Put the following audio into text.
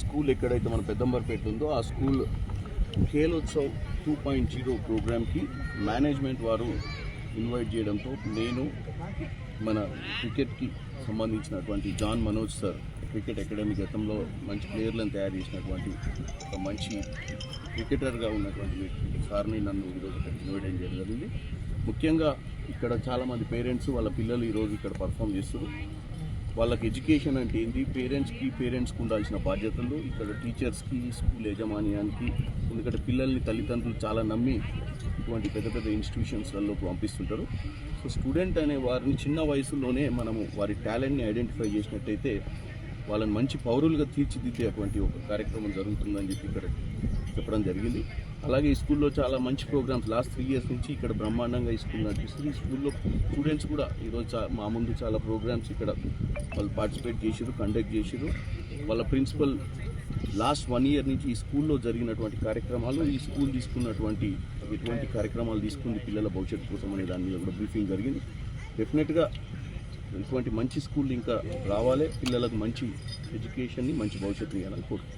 School ఎక్కడైతే మన పెద్దంబర్పేట ఉందో ఆ school Khelotsav two point zero ప్రోగ్రామ్కి మేనేజ్మెంట్ వారు ఇన్వైట్ చేయడంతో నేను మన క్రికెట్కి సంబంధించినటువంటి John Manoj sir cricket academy గతంలో మంచి ప్లేయర్లను తయారు చేసినటువంటి ఒక మంచి క్రికెటర్గా ఉన్నటువంటి సార్ని నన్ను ఈరోజు ఇక్కడ ఇన్వైట్ చేయడం జరిగింది. ముఖ్యంగా ఇక్కడ చాలామంది పేరెంట్స్ వాళ్ళ పిల్లలు ఈరోజు ఇక్కడ పర్ఫామ్ చేస్తారు వాళ్ళకి ఎడ్యుకేషన్ అంటే ఏంటి పేరెంట్స్కి పేరెంట్స్కి ఉండాల్సిన బాధ్యతలు ఇక్కడ టీచర్స్కి స్కూల్ యాజమాన్యానికి ఎందుకంటే పిల్లల్ని తల్లిదండ్రులు చాలా నమ్మి ఇటువంటి పెద్ద పెద్ద ఇన్స్టిట్యూషన్స్లలో పంపిస్తుంటారు. సో స్టూడెంట్ అనే వారిని చిన్న వయసులోనే మనము వారి టాలెంట్ని ఐడెంటిఫై చేసినట్టయితే వాళ్ళని మంచి పౌరులుగా తీర్చిదిద్దే అటువంటి ఒక కార్యక్రమం జరుగుతుందని చెప్పి ఇక్కడ చెప్పడం జరిగింది. అలాగే ఈ స్కూల్లో చాలా మంచి ప్రోగ్రామ్స్ లాస్ట్ త్రీ ఇయర్స్ నుంచి ఇక్కడ బ్రహ్మాండంగా ఈ స్కూల్ నడిపిస్తుంది ఈ స్కూల్లో స్టూడెంట్స్ కూడా ఈరోజు చా మా ముందు చాలా ప్రోగ్రామ్స్ ఇక్కడ వాళ్ళు పార్టిసిపేట్ చేసారు కండక్ట్ చేసారు వాళ్ళ ప్రిన్సిపల్ లాస్ట్ వన్ ఇయర్ నుంచి ఈ స్కూల్లో జరిగినటువంటి కార్యక్రమాలు ఈ స్కూల్ తీసుకున్నటువంటి ఎటువంటి కార్యక్రమాలు తీసుకుంది పిల్లల భవిష్యత్తు కోసం అనే దాని మీద కూడా బ్రీఫింగ్ జరిగింది. డెఫినెట్గా ఇటువంటి మంచి స్కూల్ ఇంకా రావాలి పిల్లలకు మంచి ఎడ్యుకేషన్ని మంచి భవిష్యత్తు ఇవ్వాలని కోరుకుంటున్నాను.